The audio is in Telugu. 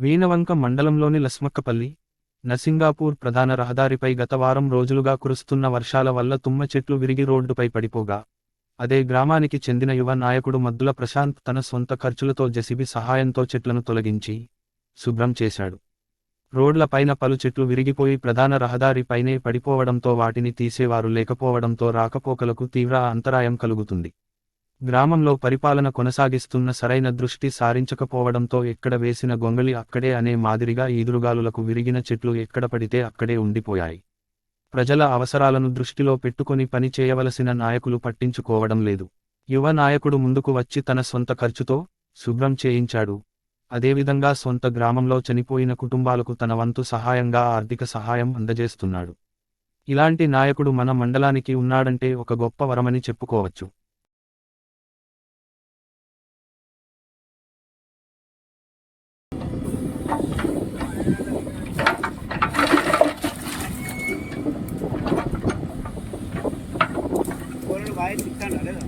వీణవంక మండలంలోని లస్మక్కపల్లి నసింగాపూర్ ప్రధాన రహదారిపై గత వారం రోజులుగా కురుస్తున్న వర్షాల వల్ల తుమ్మ చెట్లు విరిగి రోడ్డుపై పడిపోగా అదే గ్రామానికి చెందిన యువ నాయకుడు మద్దుల ప్రశాంత్ తన సొంత ఖర్చులతో జెసిబి సహాయంతో చెట్లను తొలగించి శుభ్రం చేశాడు. రోడ్లపైన పలు చెట్లు విరిగిపోయి ప్రధాన రహదారిపైనే పడిపోవడంతో వాటిని తీసేవారు లేకపోవడంతో రాకపోకలకు తీవ్ర అంతరాయం కలుగుతుంది. గ్రామంలో పరిపాలన కొనసాగిస్తున్న సరైన దృష్టి సారించకపోవడంతో ఎక్కడ వేసిన గొంగళి అక్కడే అనే మాదిరిగా ఈదురుగాలులకు విరిగిన చెట్లు ఎక్కడ పడితే అక్కడే ఉండిపోయాయి. ప్రజల అవసరాలను దృష్టిలో పెట్టుకొని పని చేయవలసిన నాయకులు పట్టించుకోవడం లేదు. యువ నాయకుడు ముందుకు వచ్చి తన సొంత ఖర్చుతో శుభ్రం చేయించాడు. అదేవిధంగా సొంత గ్రామంలో చనిపోయిన కుటుంబాలకు తన వంతు సహాయంగా ఆర్థిక సహాయం అందజేస్తున్నాడు. ఇలాంటి నాయకుడు మన మండలానికి ఉన్నాడంటే ఒక గొప్ప వరమని చెప్పుకోవచ్చు. vai ficando, né?